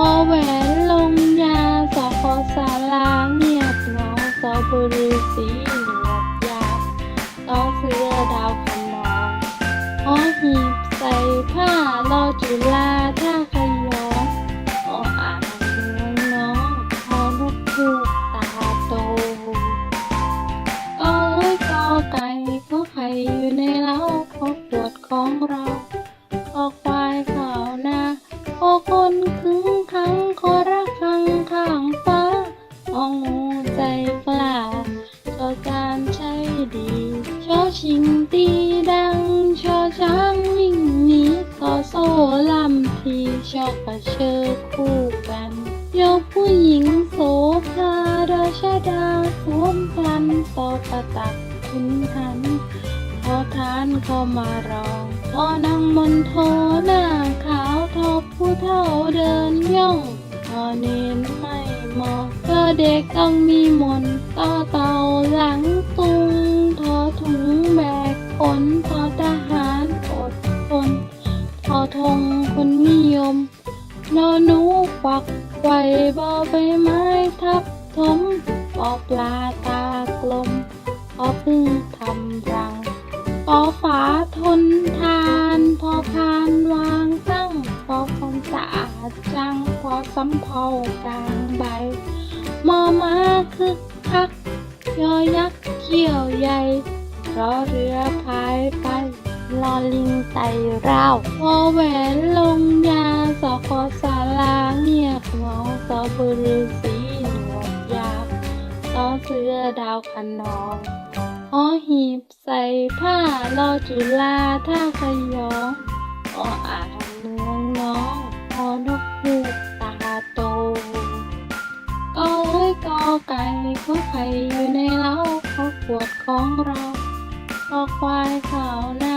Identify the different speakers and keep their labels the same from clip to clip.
Speaker 1: วอแหวนลงยาสอคอสาราเงียบน้องสอบรูษีหนวกยาน้องเสือดาวขำมองหอหีบใส่ผ้ารอจุฬาท่าขยอนอกอ่าบน้องน้องพอลูกคู่ตาโตเอ้ยกอไก่ก็ใครอยู่ในเล้าพบตรวจของเรา กล้าชอจานใช้ดีชอชิงตีดังชอช้างวิ่งหนีต่อโซ่ลำทีชอบกระเชอคู่กันยกผู้หญิงโสภาราชดาสวมกันต่อประตักขุนหันพอทานเข้ามารองพอนั่งมนโทหน้าขาวทอผู้เท่าเดินย่องพอเน้นไม่ มองก็เด็กต้องมีมนต่อเต่าหลังตุงทอถุงแบกขนทอทหารอดทนทอทงคนนิยมนอหนูควักไว้บอใบไม้ทับถมปอปลาตากลมพอพึ่งทำรังปอฝาทนทานพอพานวางตั้งพอความสะอาดจังพอสำเภากลาง คึกคักยอยักษ์เขี้ยวใหญ่รอเรือพายไป ลอลิงไต่ราวพอแหวนลงยาสอคอสาลาเงียบเหงาสอบือฤาษีหนวดยาวสอเสือดาวคะนองหอหีบใส่ผ้ารอจุฬาท่าขยองออ่างเมืองน้องพอนกคูกตาโต อยู่ในเล้าเขาขวดของเราคอควายข่าวนา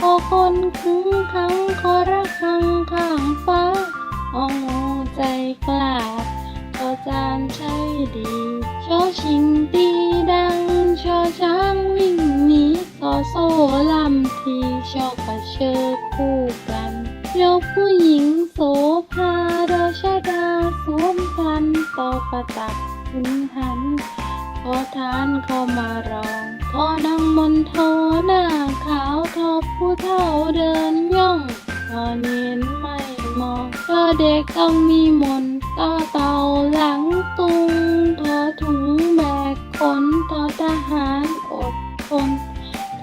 Speaker 1: คอคนขึงขังคอรักขังข้างฟ้าองูใจกล้าชอจานใช้ดีชอชิงตีดังชอช้างวิ่งหนีต่อโซ่ลำทีชอบกระเชอคู่กันยกผู้หญิงโสภาราชดาสวมกันต่อประตักขุนหัน พอทานเข้ามารองพอนังมนโทหน้าขาวทอผู้เท่าเดินย่องพอเน้นไม่มองก็เด็กต้องมีมนต์ต่อเต่าหลังตุงทอถุงแบกขนทอทหารอดทน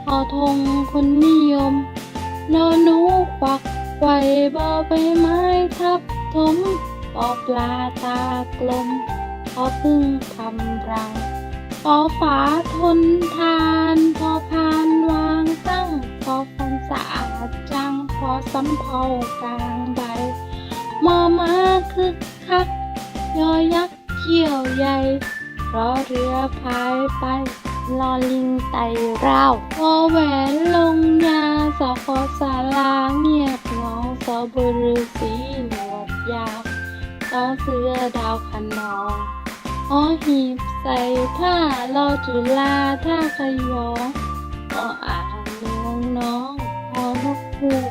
Speaker 1: ทอทงคนนิยมนอหนูควักไว้บอใบไม้ทับถมปอปลาตากลมพอพึ่งทำรัง พอฝาทนทานพอพานวางตั้งพอฟันสะอาดจังพอสำเภากลางใบ มอมาคึกคัก ยอยักษ์เขี้ยวใหญ่รอเรือพายไปลอลิงไต่ราวพอแหวนลงยาสอคอสาลาเงียบเงาสอบรือฤาษีหนวดยาวสอเสือดาวคะนอง อหีบใส่ผ้ารอจุฬาท่าขยองออ่างเมืองน้องพอนกคูกตาโต